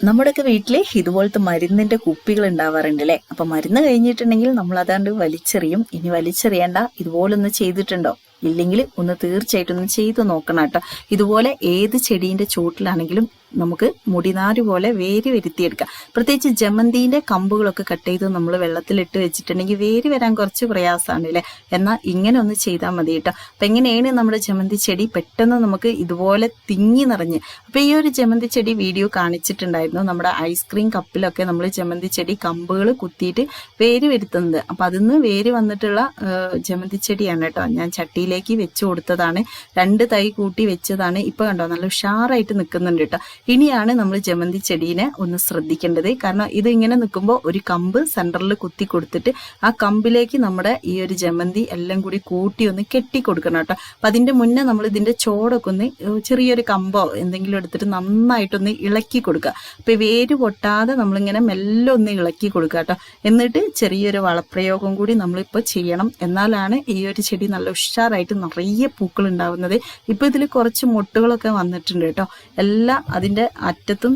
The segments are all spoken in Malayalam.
നമ്മുടെയൊക്കെ വീട്ടിൽ ഇതുപോലത്തെ മരുന്നിന്റെ കുപ്പികൾ ഉണ്ടാവാറുണ്ട് അല്ലേ അപ്പൊ മരുന്ന് കഴിഞ്ഞിട്ടുണ്ടെങ്കിൽ നമ്മൾ അതാണ്ട് വലിച്ചെറിയും. ഇനി വലിച്ചെറിയണ്ട ഇതുപോലൊന്ന് ചെയ്തിട്ടുണ്ടോ? ഇല്ലെങ്കിൽ ഒന്ന് തീർച്ചയായിട്ടും ഒന്ന് ചെയ്തു നോക്കണം കേട്ടോ. ഇതുപോലെ ഏത് ചെടീന്റെ ചുവട്ടിലാണെങ്കിലും നമുക്ക് മുടിനാര് പോലെ വേര് വരുത്തിയെടുക്കാം. പ്രത്യേകിച്ച് ജമന്തിന്റെ കമ്പുകളൊക്കെ കട്ട് ചെയ്ത് നമ്മൾ വെള്ളത്തിലിട്ട് വെച്ചിട്ടുണ്ടെങ്കിൽ വേര് വരാൻ കുറച്ച് പ്രയാസമാണ് അല്ലേ? എന്നാൽ ഇങ്ങനെ ഒന്ന് ചെയ്താൽ മതി കേട്ടോ. അപ്പൊ എങ്ങനെയാണ് നമ്മുടെ ജമന്തി ചെടി പെട്ടെന്ന് നമുക്ക് ഇതുപോലെ തിങ്ങി നിറഞ്ഞ്? അപ്പൊ ഈ ഒരു ജമന്തി ചെടി വീഡിയോ കാണിച്ചിട്ടുണ്ടായിരുന്നു. നമ്മുടെ ഐസ്ക്രീം കപ്പിലൊക്കെ നമ്മൾ ജമന്തി ചെടി കമ്പുകൾ കുത്തിയിട്ട് വേര് വരുത്തുന്നത്. അപ്പൊ അതിന്ന് വേര് വന്നിട്ടുള്ള ജമന്തി ചെടിയാണ് കേട്ടോ. ഞാൻ ചട്ടിയിലേക്ക് വെച്ച് കൊടുത്തതാണ്. രണ്ട് തൈ കൂട്ടി വെച്ചതാണ്. ഇപ്പൊ കണ്ടോ നല്ല ഉഷാറായിട്ട് നിൽക്കുന്നുണ്ട് കേട്ടോ. ഇനിയാണ് നമ്മൾ ജമന്തി ചെടീനെ ഒന്ന് ശ്രദ്ധിക്കേണ്ടത്. കാരണം ഇത് ഇങ്ങനെ നിൽക്കുമ്പോൾ ഒരു കമ്പ് സെന്ററിൽ കുത്തി കൊടുത്തിട്ട് ആ കമ്പിലേക്ക് നമ്മുടെ ഈ ഒരു ജമന്തി എല്ലാം കൂടി കൂട്ടി ഒന്ന് കെട്ടി കൊടുക്കണം കേട്ടോ. അപ്പം അതിന്റെ മുന്നേ നമ്മൾ ഇതിന്റെ ചോടൊക്കെ ഒന്ന് ചെറിയൊരു കമ്പോ എന്തെങ്കിലും എടുത്തിട്ട് നന്നായിട്ടൊന്ന് ഇളക്കി കൊടുക്കുക. അപ്പം വേര് പൊട്ടാതെ നമ്മളിങ്ങനെ മെല്ലെ ഒന്ന് ഇളക്കി കൊടുക്കുക കേട്ടോ. എന്നിട്ട് ചെറിയൊരു വളപ്രയോഗം കൂടി നമ്മളിപ്പോൾ ചെയ്യണം. എന്നാലാണ് ഈ ഒരു ചെടി നല്ല ഉഷാറായിട്ട് നിറയെ പൂക്കൾ ഉണ്ടാവുന്നത്. ഇപ്പോൾ ഇതിൽ കുറച്ച് മുട്ടുകളൊക്കെ വന്നിട്ടുണ്ട് കേട്ടോ. എല്ലാം അതിന്റെ അറ്റത്തും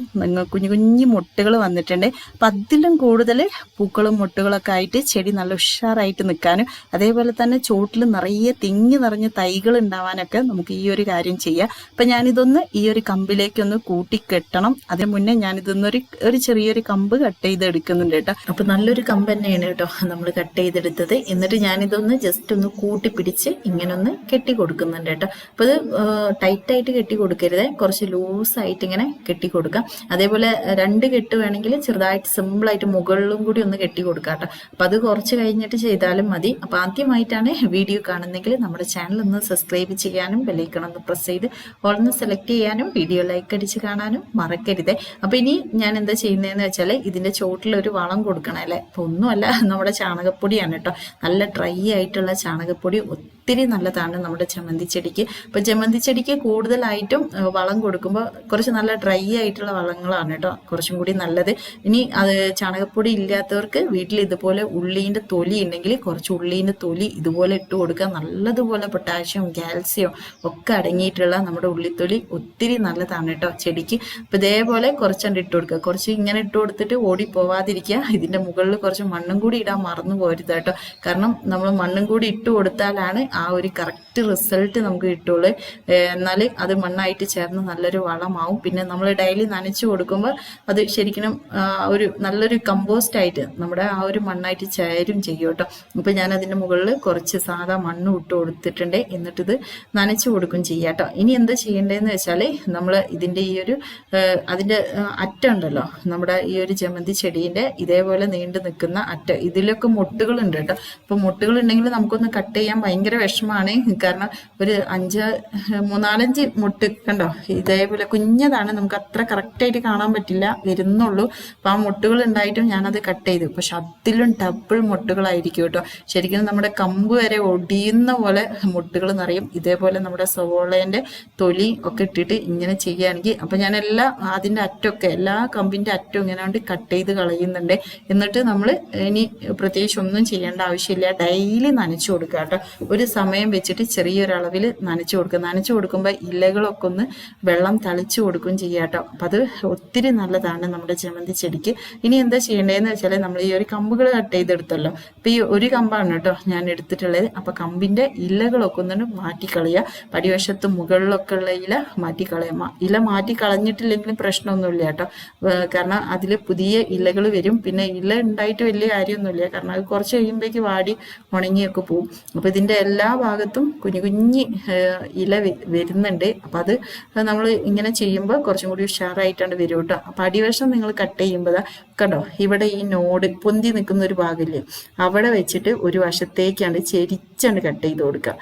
കുഞ്ഞു കുഞ്ഞു മുട്ടുകൾ വന്നിട്ടുണ്ട്. അപ്പം അതിലും കൂടുതൽ പൂക്കളും മുട്ടുകളൊക്കെ ആയിട്ട് ചെടി നല്ല ഉഷാറായിട്ട് നിൽക്കാനും അതേപോലെ തന്നെ ചോട്ടിൽ നിറയെ തിങ്ങി നിറഞ്ഞ തൈകൾ ഉണ്ടാവാനൊക്കെ നമുക്ക് ഈ ഒരു കാര്യം ചെയ്യാം. അപ്പം ഞാനിതൊന്ന് ഈ ഒരു കമ്പിലേക്കൊന്ന് കൂട്ടിക്കെട്ടണം കൂട്ടി കെട്ടണം. അതിന് മുന്നേ ഞാനിതൊന്നൊരു ഒരു ചെറിയൊരു കമ്പ് കട്ട് ചെയ്ത് എടുക്കുന്നുണ്ട് കേട്ടോ. അപ്പം നല്ലൊരു കമ്പ് തന്നെയാണ് കേട്ടോ നമ്മൾ കട്ട് ചെയ്തെടുത്തത്. എന്നിട്ട് ഞാനിതൊന്ന് ജസ്റ്റ് ഒന്ന് കൂട്ടി പിടിച്ച് ഇങ്ങനെ ഒന്ന് കെട്ടി. കൊടുക്കുന്നുണ്ട് കേട്ടോ അപ്പോൾ ഇത് ടൈറ്റായിട്ട് കെട്ടി കൊടുക്കരുത് കുറച്ച് ലൂസ് ആയിട്ട് ഇങ്ങനെ കെട്ടി കൊടുക്കാം. അതേപോലെ രണ്ട് കെട്ട് വേണമെങ്കിൽ ചെറുതായിട്ട് സിമ്പിളായിട്ട് മുകളിലും കൂടി ഒന്ന് കെട്ടി കൊടുക്കാം കേട്ടോ. അപ്പം അത് കുറച്ച് കഴിഞ്ഞിട്ട് ചെയ്താലും മതി. അപ്പം ആദ്യമായിട്ടാണ് വീഡിയോ കാണുന്നെങ്കിൽ നമ്മുടെ ചാനൽ ഒന്ന് സബ്സ്ക്രൈബ് ചെയ്യാനും ബെല്ലൈക്കണം ഒന്ന് പ്രസ് ചെയ്ത് ഓൾന്ന് സെലക്ട് ചെയ്യാനും വീഡിയോ ലൈക്ക് അടിച്ച് കാണാനും മറക്കരുതേ. അപ്പം ഇനി ഞാൻ എന്താ ചെയ്യുന്നതെന്ന് വെച്ചാൽ ഇതിന്റെ ചോട്ടിൽ ഒരു വളം കൊടുക്കണം അല്ലേ? അപ്പം ഒന്നുമല്ല നമ്മുടെ ചാണകപ്പൊടിയാണ് കേട്ടോ. നല്ല ഡ്രൈ ആയിട്ടുള്ള ചാണകപ്പൊടി ഒത്തിരി നല്ലതാണ് നമ്മുടെ ജമന്തി ചെടിക്ക്. അപ്പൊ ജമന്തി ചെടിക്ക് കൂടുതലായിട്ടും വളം കൊടുക്കുമ്പോൾ കുറച്ച് നല്ല ഡ്രൈ ആയിട്ടുള്ള വളങ്ങളാണ് കേട്ടോ കുറച്ചും കൂടി നല്ലത്. ഇനി അത് ചാണകപ്പൊടി ഇല്ലാത്തവർക്ക് വീട്ടിൽ ഇതുപോലെ ഉള്ളീന്റെ തൊലി ഉണ്ടെങ്കിൽ കുറച്ച് ഉള്ളീന്റെ തൊലി ഇതുപോലെ ഇട്ട് കൊടുക്കുക. നല്ലതുപോലെ പൊട്ടാഷ്യം കാൽസ്യം ഒക്കെ അടങ്ങിയിട്ടുള്ള നമ്മുടെ ഉള്ളിത്തൊലി ഒത്തിരി നല്ലതാണ് കേട്ടോ ചെടിക്ക്. അപ്പൊ ഇതേപോലെ കുറച്ചുണ്ട് ഇട്ട് കൊടുക്കുക. കുറച്ച് ഇങ്ങനെ ഇട്ട് കൊടുത്തിട്ട് ഓടി പോവാതിരിക്കുക. ഇതിന്റെ മുകളിൽ കുറച്ച് മണ്ണും കൂടി ഇടാൻ മറന്നു പോരുത് കേട്ടോ. കാരണം നമ്മൾ മണ്ണും കൂടി ഇട്ട് കൊടുത്താലാണ് ആ ഒരു കറക്റ്റ് റിസൾട്ട് നമുക്ക് കിട്ടുള്ളൂ. എന്നാൽ അത് മണ്ണായിട്ട് ചേർന്ന് നല്ലൊരു വളമാവും. പിന്നെ നമ്മൾ ഡെയിലി നനച്ചു കൊടുക്കുമ്പോൾ അത് ശരിക്കും ഒരു നല്ലൊരു കമ്പോസ്റ്റ് ആയിട്ട് നമ്മുടെ ആ ഒരു മണ്ണായിട്ട് ചേരും ചെയ്യും കേട്ടോ. അപ്പം ഞാൻ അതിന്റെ മുകളിൽ കുറച്ച് സാധാ മണ്ണ് ഇട്ട് കൊടുത്തിട്ടുണ്ട്. എന്നിട്ടിത് നനച്ചു കൊടുക്കും ചെയ്യാം കേട്ടോ. ഇനി എന്താ ചെയ്യേണ്ടതെന്ന് വെച്ചാൽ നമ്മൾ ഇതിന്റെ ഈ ഒരു അതിന്റെ അറ്റുണ്ടല്ലോ നമ്മുടെ ഈ ഒരു ജമന്തി ചെടീന്റെ ഇതേപോലെ നീണ്ടു നിൽക്കുന്ന അറ്റ. ഇതിലൊക്കെ മുട്ടുകളുണ്ട് കേട്ടോ. അപ്പോൾ മുട്ടുകളുണ്ടെങ്കിൽ നമുക്കൊന്ന് കട്ട് ചെയ്യാൻ ഭയങ്കര വിഷമാണ്. കാരണം ഒരു അഞ്ച് മൂന്നാലഞ്ച് മുട്ട് കണ്ടോ? ഇതേപോലെ കുഞ്ഞതാണ്. നമുക്ക് അത്ര കറക്റ്റായിട്ട് കാണാൻ പറ്റില്ല. വരുന്നുള്ളൂ. അപ്പൊ ആ മുട്ടുകൾ ഉണ്ടായിട്ടും ഞാനത് കട്ട് ചെയ്തു. പക്ഷെ അതിലും ഡബിൾ മുട്ടുകളായിരിക്കും കേട്ടോ. ശരിക്കും നമ്മുടെ കമ്പ് വരെ ഒടിയുന്ന പോലെ മുട്ടുകൾ നിറയും. ഇതേപോലെ നമ്മുടെ സവോളേന്റെ തൊലി ഒക്കെ ഇട്ടിട്ട് ഇങ്ങനെ ചെയ്യുകയാണെങ്കിൽ അപ്പൊ ഞാൻ എല്ലാ അതിന്റെ അറ്റമൊക്കെ എല്ലാ കമ്പിന്റെ അറ്റവും ഇങ്ങനെ കൊണ്ട് കട്ട് ചെയ്ത് കളയുന്നുണ്ട്. എന്നിട്ട് നമ്മൾ ഇനി പ്രത്യേകിച്ച് ഒന്നും ചെയ്യേണ്ട ആവശ്യമില്ല. ഡെയിലി നനച്ചു കൊടുക്കുക കേട്ടോ. ഒരു സമയം വെച്ചിട്ട് ചെറിയൊരളവിൽ നനച്ചു കൊടുക്കുക. നനച്ചു കൊടുക്കുമ്പോൾ ഇലകളൊക്കെ ഒന്ന് വെള്ളം തളിച്ചു കൊടുക്കും ചെയ്യാട്ടോ അപ്പം അത് ഒത്തിരി നല്ലതാണ് നമ്മുടെ ജമന്തി ചെടിക്ക്. ഇനി എന്താ ചെയ്യേണ്ടതെന്ന് വെച്ചാൽ നമ്മൾ ഈ ഒരു കമ്പുകൾ കട്ട് ചെയ്തെടുത്തല്ലോ. അപ്പം ഈ ഒരു കമ്പാണ് കേട്ടോ ഞാൻ എടുത്തിട്ടുള്ളത്. അപ്പം കമ്പിന്റെ ഇലകളൊക്കെ ഒന്ന് മാറ്റിക്കളയുക. പടിവശത്ത് മുകളിലൊക്കെ ഉള്ള ഇല മാറ്റിക്കളയാം മ- ഇല മാറ്റി കളഞ്ഞിട്ടില്ലെങ്കിലും പ്രശ്നമൊന്നുമില്ല കേട്ടോ. കാരണം അതിൽ പുതിയ ഇലകൾ വരും. പിന്നെ ഇല ഉണ്ടായിട്ട് വലിയ കാര്യമൊന്നുമില്ല. കാരണം അത് കുറച്ച് കഴിയുമ്പോഴേക്ക് വാടി ഉണങ്ങിയൊക്കെ പോകും അപ്പോൾ ഇതിന്റെ എല്ലാ ഭാഗത്തും കുഞ്ഞു കുഞ്ഞി ഇല വരുന്നുണ്ട്. അപ്പം അത് നമ്മൾ ഇങ്ങനെ ചെയ്യുമ്പോൾ കുറച്ചും കൂടി ഉഷാറായിട്ടാണ് വരും കേട്ടോ അപ്പം അടിവശം നിങ്ങൾ കട്ട് ചെയ്യുമ്പോൾ കണ്ടോ? ഇവിടെ ഈ നോട് പൊന്തി നിൽക്കുന്ന ഒരു ഭാഗമില്ലേ അവിടെ വെച്ചിട്ട് ഒരു വശത്തേക്കാണ് ചെരിച്ചാണ് കട്ട് ചെയ്ത് കൊടുക്കുക.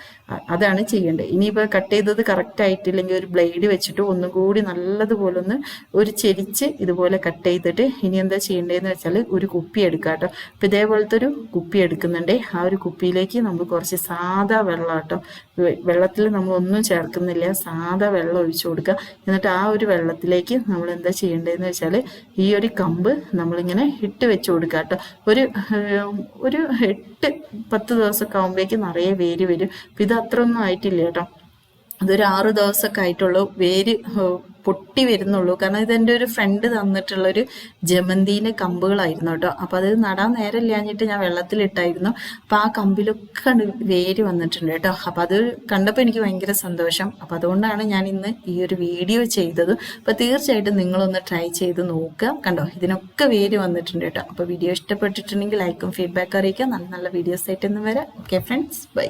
അതാണ് ചെയ്യേണ്ടത്. ഇനിയിപ്പോൾ കട്ട് ചെയ്തത് കറക്റ്റ് ആയിട്ടില്ലെങ്കിൽ ഒരു ബ്ലേഡ് വെച്ചിട്ട് ഒന്നും കൂടി നല്ലതുപോലെ ഒന്ന് ഒരു ചെരിച്ച് ഇതുപോലെ കട്ട് ചെയ്തിട്ട് ഇനി എന്താ ചെയ്യേണ്ടതെന്ന് വെച്ചാൽ ഒരു കുപ്പി എടുക്കുക കേട്ടോ. അപ്പം ഇതേപോലത്തെ ഒരു കുപ്പി എടുക്കുന്നുണ്ട്. ആ ഒരു കുപ്പിയിലേക്ക് നമ്മൾ കുറച്ച് സാധാ വെള്ളം കേട്ടോ. വെള്ളത്തിൽ നമ്മൾ ഒന്നും ചേർക്കുന്നില്ല. സാധാ വെള്ളം ഒഴിച്ചു കൊടുക്കുക. എന്നിട്ട് ആ ഒരു വെള്ളത്തിലേക്ക് നമ്മൾ എന്താ ചെയ്യേണ്ടതെന്ന് വെച്ചാൽ ഈ ഒരു കമ്പ് നമ്മളിങ്ങനെ ഇട്ട് വെച്ച് കൊടുക്കുക കേട്ടോ. ഒരു ഒരു എട്ട് പത്ത് ദിവസമൊക്കെ ആകുമ്പോഴേക്ക് നിറയെ വേര് വരും. ഇത് അത്രയൊന്നും ആയിട്ടില്ല കേട്ടോ. അതൊരു ആറ് ദിവസമൊക്കെ ആയിട്ടുള്ളൂ. വേര് പൊട്ടി വരുന്നുള്ളൂ. കാരണം ഇതെന്റെ ഒരു ഫ്രണ്ട് തന്നിട്ടുള്ളൊരു ജമന്തിന്റെ കമ്പുകളായിരുന്നു കേട്ടോ. അപ്പോൾ അത് നടാൻ നേരമില്ലാഞ്ഞിട്ട് ഞാൻ വെള്ളത്തിലിട്ടായിരുന്നു. അപ്പോൾ ആ കമ്പിലൊക്കെ വേര് വന്നിട്ടുണ്ട് കേട്ടോ. അപ്പോൾ അത് കണ്ടപ്പോൾ എനിക്ക് ഭയങ്കര സന്തോഷം. അപ്പോൾ അതുകൊണ്ടാണ് ഞാൻ ഇന്ന് ഈ ഒരു വീഡിയോ ചെയ്തത്. അപ്പോൾ തീർച്ചയായിട്ടും നിങ്ങളൊന്ന് ട്രൈ ചെയ്ത് നോക്കുക. കണ്ടോ ഇതിനൊക്കെ വേര് വന്നിട്ടുണ്ട് കേട്ടോ. അപ്പോൾ വീഡിയോ ഇഷ്ടപ്പെട്ടിട്ടുണ്ടെങ്കിൽ ലൈക്കും ഫീഡ്ബാക്ക് അറിയിക്കുക. നല്ല നല്ല വീഡിയോസ് ആയിട്ട് ഇന്ന് വരാം. Okay friends bye